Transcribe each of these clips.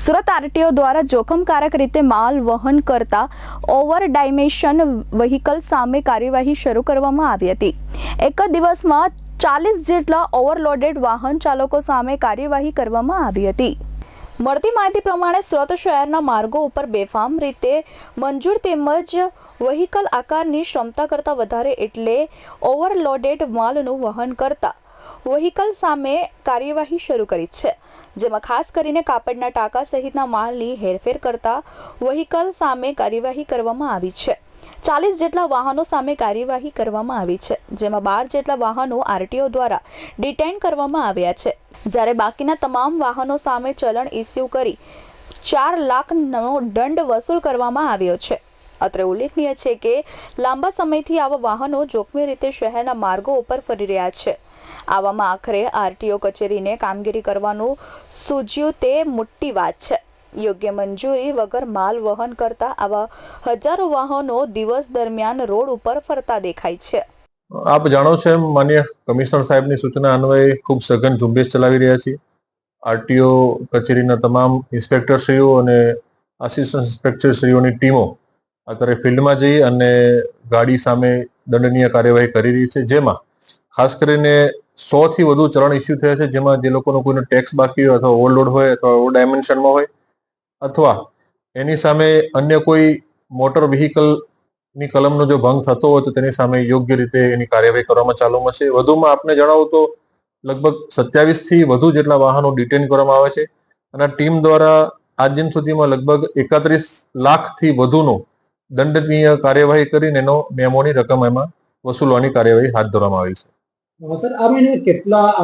Surat RTO દ્વારા જોખમકારક રીતે માલ વહન કરતા ઓવર ડાયમેન્શન વ્હીકલ સામે કાર્યવાહી શરૂ કરવામાં આવી હતી. એક જ દિવસમાં ચાલીસ જેટલા ઓવરલોડેડ વાહન ચાલકો સામે કાર્યવાહી કરવામાં આવી હતી. મળતી માહિતી પ્રમાણે સુરત શહેરના માર્ગો ઉપર બેફામ રીતે મંજૂર તેમજ વ્હીકલ આકારની ક્ષમતા કરતાં વધારે એટલે ઓવરલોડેડ માલનું વહન કરતા વ્હીકલ સામે કાર્યવાહી શરૂ કરી છે, જેમાં ખાસ કરીને કાપડના ટાંકા સહિતના માલની હેરફેર કરતા વહીકલ સામે કાર્યવાહી કરવામાં આવી છે. ચાલીસ જેટલા વાહનો સામે કાર્યવાહી કરવામાં આવી છે, જેમાં બાર જેટલા વાહનો આરટીઓ દ્વારા ડિટેન કરવામાં આવ્યા છે. જ્યારે બાકીના તમામ વાહનો સામે ચલણ ઇસ્યુ કરી ચાર લાખનો દંડ વસૂલ કરવામાં આવ્યો છે. અત્રે ઉલ્લેખનીય છે કે લાંબા સમયથી આવા વાહનો જોખમી રીતે શહેરના માર્ગો ઉપર ફરી રહ્યા છે. આવામાં આખરે આરટીઓ કચેરીને કામગીરી કરવાનું સૂજ્યું તે મોટી વાત છે. યોગ્ય મંજૂરી વગર માલ વહન કરતા આવા હજારો વાહનો દિવસ દરમિયાન રોડ ઉપર ફરતા દેખાય છે. આપ જાણો છો એમ માન્ય કમિશનર સાહેબની સૂચના અન્વયે ખૂબ સઘન ઝુંબેશ ચલાવી રહ્યા છીએ. આરટીઓ કચેરીના તમામ ઇન્સ્પેક્ટરશ્રીઓ અને આસિસ્ટન્ટ ઇન્સ્પેક્ટરશ્રીઓની ટીમો અત્યારે ફિલ્ડમાં જઈ અને ગાડી સામે દંડનીય કાર્યવાહી કરી રહી છે, જેમાં ખાસ કરીને સો થી વધુ ચલણ ઇસ્યુ થયા છે, જેમાં જે લોકોનો કોઈનો ટેક્સ બાકી હોય અથવા ઓવરલોડ હોય અથવા ઓવર ડાયમેન્શનમાં હોય, અથવા એની સામે અન્ય કોઈ મોટર વ્હીકલની કલમનો જો ભંગ થતો હોય તો તેની સામે યોગ્ય રીતે એની કાર્યવાહી કરવામાં ચાલુમાં છે વધુમાં આપને જણાવું તો લગભગ સત્યાવીસથી વધુ જેટલા વાહનો ડિટેન કરવામાં આવે છે અને ટીમ દ્વારા આજ દિન સુધીમાં લગભગ એકત્રીસ લાખથી વધુનો દંડનીય કાર્યવાહી કરીને એનો મેમોની રકમ એમાં વસૂલવાની કાર્યવાહી હાથ ધરવામાં આવી છે. સર આ મહિને કેટલા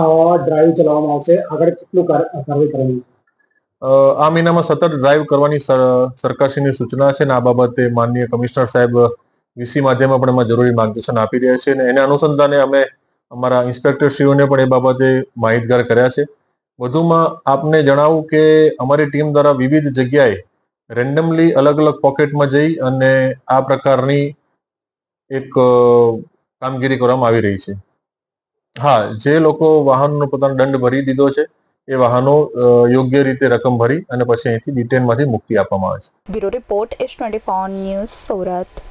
ડ્રાઈવ ચલાવવામાં આવશે? આગળ કેટલું કાર- કાર્યવાહી કરવાની? આ મહિનામાં સતત ડ્રાઈવ કરવાની સર- સરકારશ્રીની સૂચના છે અને આ બાબતે માનનીય કમિશનર સાહેબ વીસી માધ્યમમાં પણ એમાં જરૂરી માર્ગદર્શન આપી રહ્યા છે અને એને અનુસંધાને અમે અમારા ઇન્સ્પેક્ટરશ્રીઓને પણ એ બાબતે માહિતગાર કર્યા છે. વધુમાં આપને જણાવું કે અમારી ટીમ દ્વારા વિવિધ જગ્યાએ રેન્ડમલી અલગ અલગ પોકેટમાં જઈ અને આ પ્રકારની એક કામગીરી કરવામાં આવી રહી છે. હા, જે લોકો વાહનનો પોતાનો દંડ ભરી દીધો છે, એ વાહનો યોગ્ય રીતે રકમ ભરી અને પછી અહીંથી ડિટેનમાંથી મુક્તિ આપવામાં આવે છે. Bureau report, S twenty news, Surat.